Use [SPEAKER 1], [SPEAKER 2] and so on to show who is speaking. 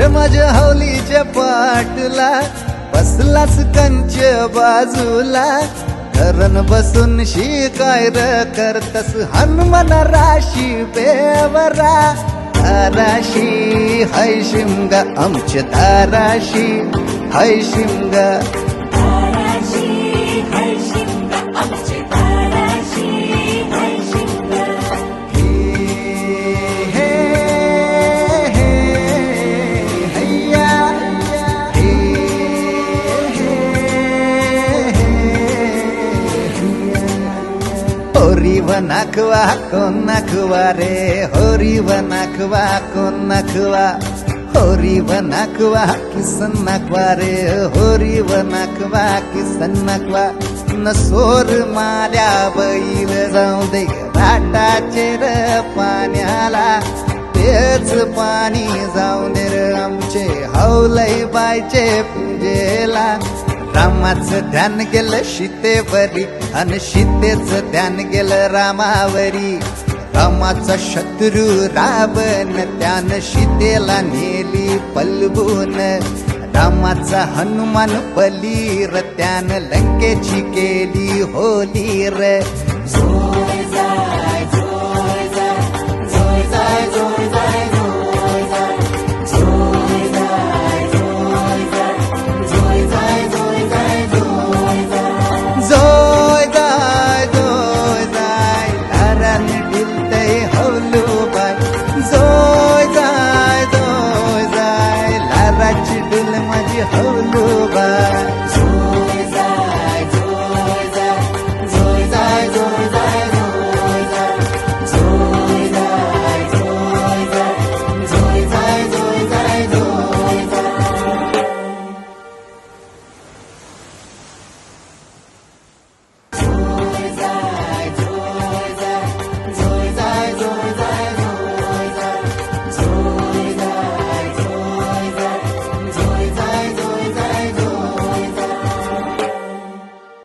[SPEAKER 1] रे माझ्या हौलीच्या पाटला बसलाच कंच बाजूला. धरण बसून शिकाय र करतस हनुमान राशी बेवरा. धाराशी हय शिमगा आमच्या धाराशी हाय शिमगा. होरी नाखवा कोण नाखवा रे? होरी नाखवा कोण नाखवा होरी नाखवा किसन नाखवा रे? होरी नाखवा किसन नाखवा नसोर माल्या बैल जाऊ दे घाटाचे र पाण्याला. तेच पाणी जाऊ दे र आमचे हौलई बायचे पूजेला. रामाच ध्यान गेलं सीतेवरी अन सीतेचं ध्यान गेलं रामावरी. रामाचा शत्रू रावण त्यानं सीतेला नेली पलबून रामाचा हनुमान बलीर त्यानं लंकेची केली होलीर.